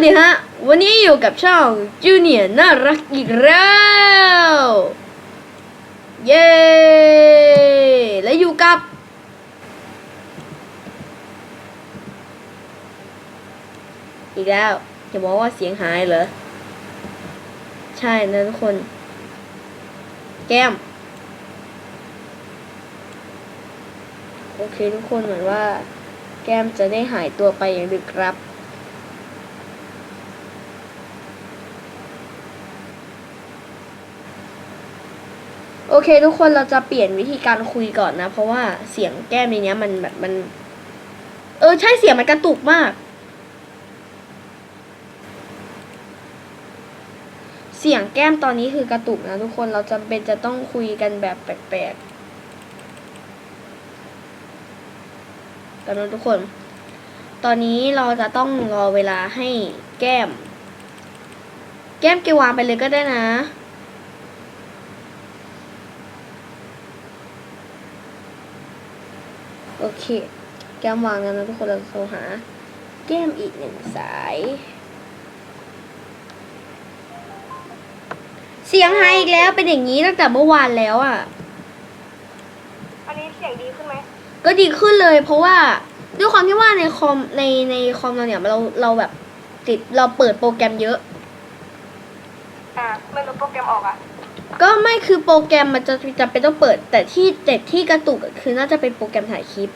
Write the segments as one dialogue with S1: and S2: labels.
S1: วัสดีฮะ วันนี้อยู่กับช่องจูเนียร์น่ารักอีกแล้ว เย้ และอยู่กับ อีกแล้วจะบอกว่าเสียงหายเหรอ ใช่นะทุกคน แก้ม โอเคทุกคนเหมือนว่า แก้มจะได้หายตัวไปอย่างดึกครับ โอเค ทุกคนเราจะเปลี่ยนวิธีการคุยก่อนนะ เพราะว่าเสียงแก้มในนี้มันแบบมัน เออ ใช่เสียงมันกระตุกมาก เสียงแก้มตอนนี้คือกระตุกนะทุกคนเราจำเป็นจะต้องคุยกันแบบแปลกๆกันนะทุกคน ตอนนี้เราจะต้องรอเวลาให้แก้ม แก้มเกวางไปเลยก็ได้นะ โอ เค แก้มวางแล้วนะทุกคนเราโทรหา แก้มอีกหนึ่งสาย เสียงหายอีกแล้วเป็นอย่างนี้ตั้งแต่เมื่อวานแล้วอะ
S2: อันนี้เสียงดีขึ้นไหม
S1: ก็ดีขึ้นเลย เพราะว่าด้วยความที่ว่าในคอมในในคอมเราเนี่ยเราเราแบบติดเราเปิดโปรแกรมเยอะ
S2: อ่าไม่รู้โปรแกรมออกอะ
S1: ก็ไม่คือโปรแกรมมันจะจะเป็นต้องเปิด แต่ที่แต่ที่กระตุกอะคือน่าจะเป็นโปรแกรมถ่ายคลิป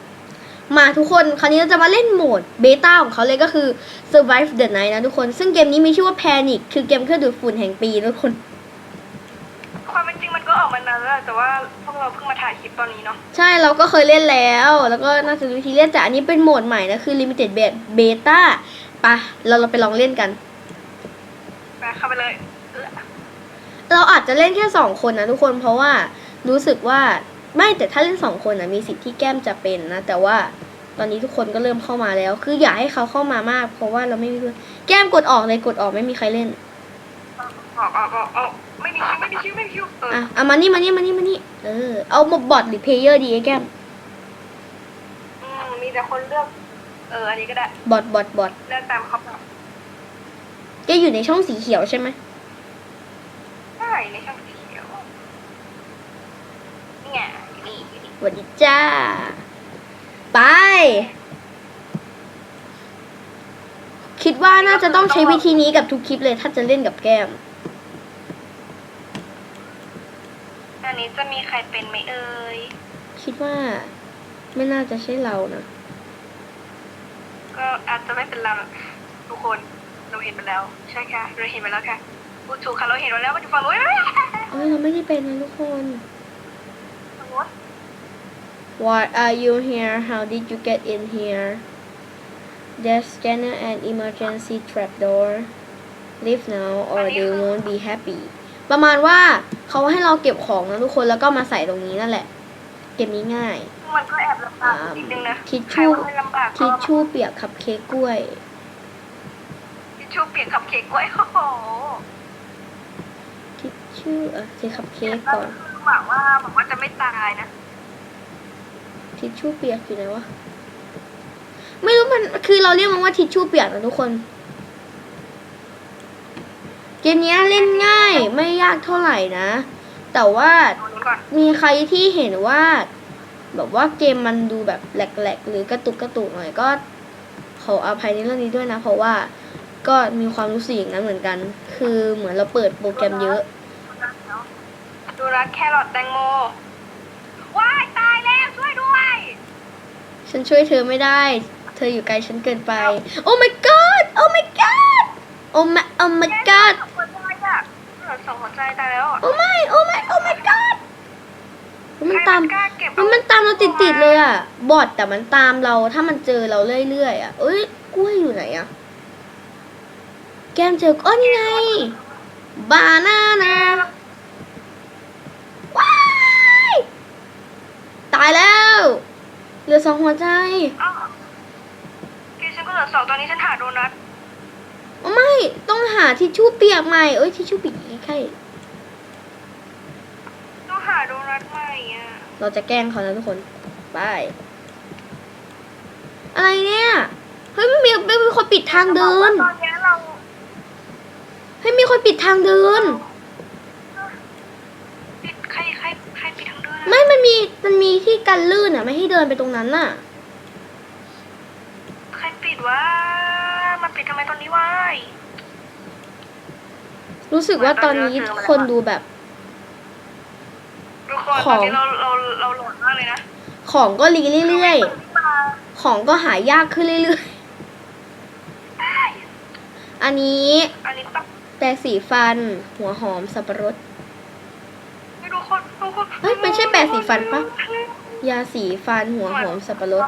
S1: มาทุกคนคราวนี้เราจะมาเล่นโหมดเบต้าของเขาเลยก็คือ survive the night นะทุกคน ซึ่งเกมนี้มีชื่อว่า panic คือเกมเครื่องดูดฝุ่นแห่งปีนะทุกคน
S2: ความเป็นจริงมันก็ออกมานานแล้วแต่ว่าพวกเราเพิ่งมาถ่ายคลิปตอนนี้เนาะ
S1: ใช่เราก็เคยเล่นแล้ว แล้วก็น่าจะรู้วิธีเล่นแต่อันนี้เป็นโหมดใหม่นะคือ limited beta ปะเราเราไปลองเล่นกัน
S2: ไปเข้าไปเลย
S1: เราอาจจะเล่นแค่สองคนนะทุกคนเพราะว่ารู้สึกว่าไม่แต่ถ้าเล่นสองคนนะมีสิทธิ์ที่แก้มจะเป็นนะ แต่ว่าตอนนี้ทุกคนก็เริ่มเข้ามาแล้ว คืออยากให้เขาเข้ามามาก เพราะว่าเราไม่มีเพื่อนแก้มกดออกเลยกดออกไม่มีใครเล่น
S2: ออกออกออกออกไม่มีคิวไม่มีคิวไม่มีคิวเออ
S1: อะเอามานี่มานี่มานี่มานี่เออเอามาบอทหรือเพลเยอร์ดีไอ้แก้ม
S2: อืมมีแต่คนเลือก เอออันนี้ก็ได้
S1: บอทบอทบอท
S2: เลือกตามเขาแบบ
S1: แกอยู่ในช่องสีเขียวใช่ไหม
S2: ใช่ในช่องสีเขียวนี่ไงนี่นี่
S1: สวัสดีจ้า ไป คิดว่าน่าจะต้องใช้วิธีนี้กับทุกคลิปเลยถ้าจะเล่นกับแก้ม
S2: อันนี้จะมีใครเป็นไหมเอ่ย
S1: คิดว่าไม่น่าจะใช่เรานะ
S2: ก็อาจจะไม่เป็นเราหรอกทุกคนเราเห็นไปแล้ว ใช่ค่ะเราเห็นไปแล้วค่ะ พูดถูกค่ะเราเห็นไปแล้วมันอยู่ฝั่งนู้น
S1: เอ้ยเราไม่ได้เป็นนะทุกคน
S2: ฝั่งนู้น
S1: Why are you here How did you get in here There's scanner and emergency trapdoor Leave now or they won't be happy ประมาณว่าเขาให้เราเก็บของนะทุกคนแล้วก็มาใส่ตรงนี้นั่นแหละ เกมนี้ง่าย
S2: มันก็แอบลำบากนิดนึงนะ
S1: ทิชชู่
S2: ใครว่าไม่ลำบากก็
S1: ทิชชู่เปียกคัพเค้กกล้วย
S2: ทิชชู่เปียกคัพเค้กไว้โอ้โห
S1: ทิ ชชู่เออเทคัพเค้กก่อน
S2: คือหวังว่าหวังว่าจะไม่ตายนะ
S1: ทิชชู่เปียกอยู่ไหนวะไม่รู้มันคือเราเรียกมันว่าทิชชู่เปียกนะทุกคน เกมเนี้ยเล่นง่ายไม่ยากเท่าไหร่นะ แต่ว่า
S2: ดูนู้นก่อน
S1: มีใครที่เห็นว่า แบบว่าเกมมันดูแบบแหลกๆ หรือกระตุกกระตุกหน่อยก็ ขออภัยในเรื่องนี้ด้วยนะ เพราะว่าก็มีความรู้สึกอย่างนั้นเหมือนกัน คือเหมือนเราเปิดโปรแกรมเยอะ
S2: ดูรัดแครอทแตงโม ว้ายตายแล้วช่วยด้วย
S1: ฉันช่วยเธอไม่ได้ เธออยู่ไกลฉันเกินไป โอ้ my god โอ้ my god โอ้ my โอ้ my god
S2: สองหัวใจอะเหลือสองหัวใจตายแล้วอะ
S1: โอ้ไม่โอ้ไม่โอ้ my god มันตาม
S2: ใครกล้าเก็บ
S1: มันมันตามเราติดติดๆเลยอะ บอทแต่มันตามเราถ้ามันเจอเราเรื่อยๆอะ เอ้ยกล้วยอยู่ไหนอะ แก้มเจออ๋อนี่ไง บานานาว้าย ตายแล้ว เหลือสองหัวใจ
S2: อ้าวเกฉันก็เหลือสองตอนนี้ฉันหาโดนัท
S1: อ๋อไม่ต้องหาทิชชู่เปียกใหม่เอ้ยทิชชู่เปียกใคร
S2: ต้องหาโดนัทใหม่อะ
S1: เราจะแกล้งเขานะทุกคนบายอะไรเนี่ยเฮ้ยมันมีมันมีคนปิดทางเดิน
S2: ตอนนี้เรา
S1: เฮ้ยมีคนปิดทางเดิน
S2: ปิดใครใครใครปิดทางเดินอะ
S1: ไม่มันมีมันมีที่กันลื่นอะ ไม่ให้เดินไปตรงนั้นน่ะ
S2: ใครปิดวะมันปิดทำไมตอนนี้วะ
S1: รู้สึกว่าตอนนี้คนดูแบบ
S2: ทุกคน
S1: ข
S2: ต
S1: อ
S2: องนนี้เราเราเราหลอนมากเลยนะ
S1: ของก็รีเรื่อยๆ ของก็หายากขึ้นเรื่อยๆ อันนี้
S2: อันนี้ต้อง
S1: แปรงสีฟัน หัวหอมสับปะรด
S2: ไม่ดูคนดูคน
S1: เฮ้ยมันใช่แปรงสีฟันปะยาสีฟันหัวหอมสับปะรด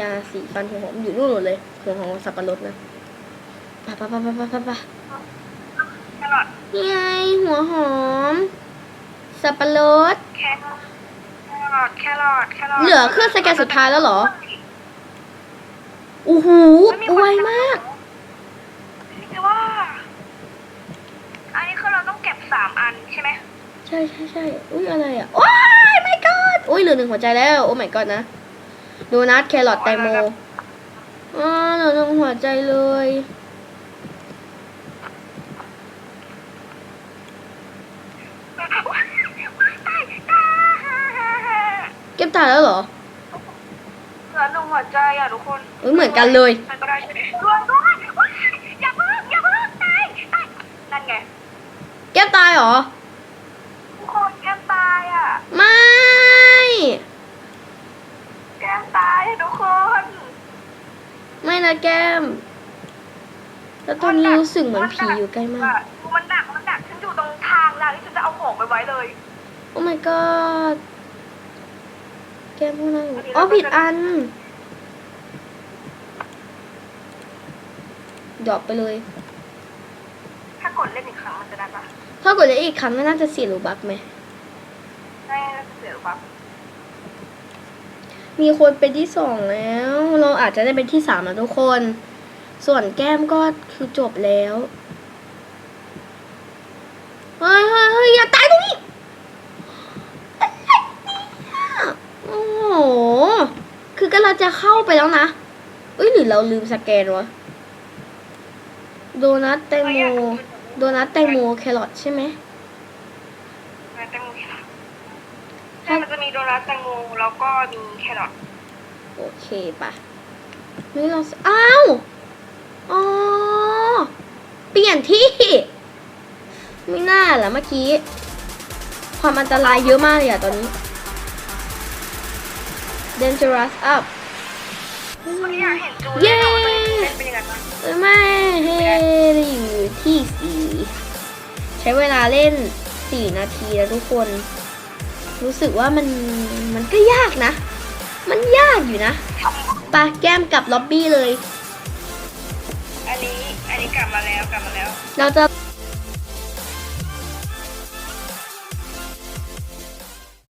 S1: ยาสีฟันหัวหอมอยู่นู่นหมดเลย หัวหอมสับปะรดนะปะปะปะปะปะปะปะนี่ไงหัวหอม สับปะรด
S2: แครอทแครอทแครอท
S1: เหลือเครื่องสแกนสุดท้ายแล้วเหรอโอ้โหไวมาก
S2: แต่ว่า อันนี้คือเราต้องเก็บสามอันใช่ไหม
S1: ใช่ใช่ใช่อุ้ยอะไรอะ โอ้ยไม่กอดอุ้ยเหลือหนึ่งหัวใจแล้ว โอ้ไม่กอดนะโดนัทแครอทแตงโมอ๋อเหลือหนึ่งหัวใจเลย เก็บตายแล้วเหรอ
S2: เหลือหนึ่งหัวใจอะทุกคน
S1: เอ้ยเหมือนกันเลย
S2: มันก็ได้ใช่ไหมรวมด้วยว้ายอย่าเพิ่งอย่าเพิ่งตายตายนั่นไง
S1: แก้มตายเหรอ
S2: ทุกคนแก้มตายอะ
S1: ไม่
S2: แก้มตายทุกคน
S1: ไม่ นะแก้ม แล้วตอนนี้รู้สึกเหมือนผีอยู่ใกล้มาก
S2: มันหนักมันหนักฉันอยู่ตรงทางแล้วที่ฉันจะเอาของไปไว้เลย
S1: โอ้ my god แก้มพูดอะไรอยู่อ๋อผิดอันดรอปไปเลย
S2: ถ้ากดเล่นอีกครั้งมันจะได้ปะ
S1: ถ้ากดได้อีกครั้งก็น่าจะเสียรูบักไหม
S2: ได้เสียหรือเปล่า
S1: มีคนเป็นที่สองแล้ว เราอาจจะได้เป็นที่สามแล้วทุกคน ส่วนแก้มก็คือจบแล้วเฮ้ยเฮ้ยเฮ้ยอย่าตายตรงนี้โอ้โห คือก็เราจะเข้าไปแล้วนะเอ้ยหรือเราลืมสแกนวะ โดนัทแตงโม โดนัทแตงโมแครอทใช่ไหม
S2: แตงโมแครอท ช่มันจะมีโดนัทแตงโมแล้วก็มีแครอท
S1: โอเคปะเฮ้ยเราอ้าวอ๋อเปลี่ยนที่ ไม่น่าล่ะเมื่อกี้ ความอันตรายเยอะมากเลยอะตอนนี้ dangerous up
S2: วันนี้อยากเห็นจู
S1: เย้
S2: เล่นว่าจะเป็นยังไงบ้าง
S1: เอ้ยไม่เฮ้อยู่ที่สี่ใช้เวลาเล่นสี่นาทีแล้วทุกคน รู้สึกว่ามันมันก็ยากนะ มันยากอยู่นะไปะแก้มกลับล็อบบี้เลย
S2: อันนี้ อันนี้กลับมาแล้วกลับมาแล้ว
S1: เราจะ